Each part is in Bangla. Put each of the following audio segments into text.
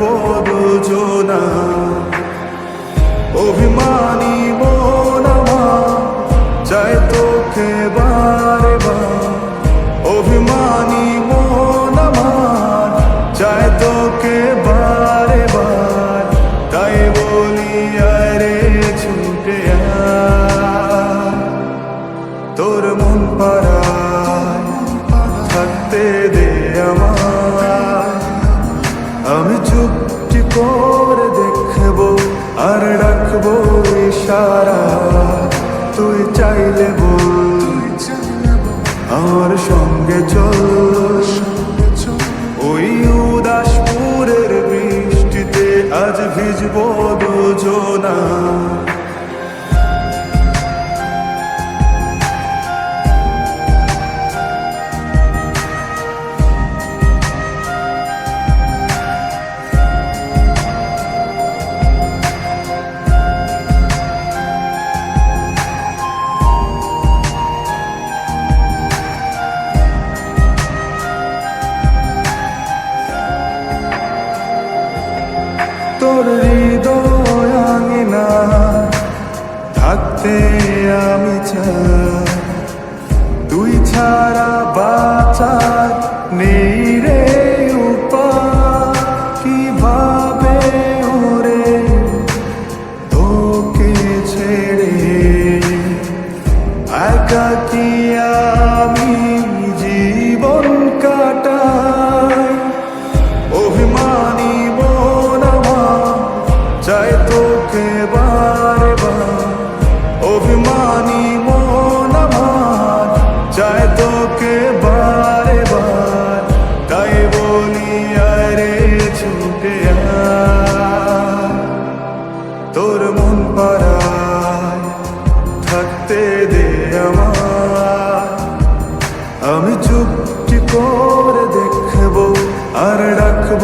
ভিজব অভিমানী মন আমার চাই তোকে বারে অভিমানী মন আমার চাই তোকে বারে বার তাই বলি, আরে ছুটে। তোর মন পাড়ায় থাকতে দে। ইশারা তুই চাইলে বল আমার সঙ্গে চল। ওই উদাসপুরের বৃষ্টিতে আজ ভিজবো দুজনা। হৃদয় আঙিনা থাকতে আমি চাই। তুই ছাড়া বাঁচার নেই রে উপায় কীভাবে ওরে তোকে ছেড়ে? একা কি আমি চুপটি করে দেখব আর রাখব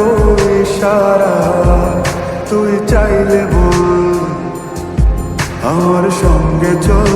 ইশারা? তুই চাইলে বল আমার সঙ্গে চল।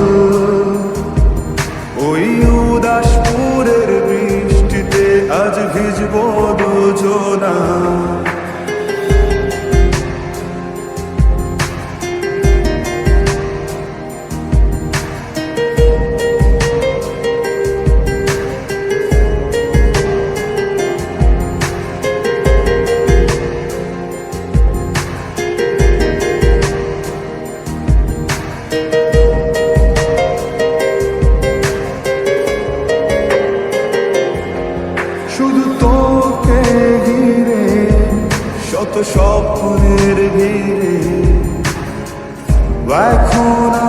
স্বপ্নের ভিড়ে। এখন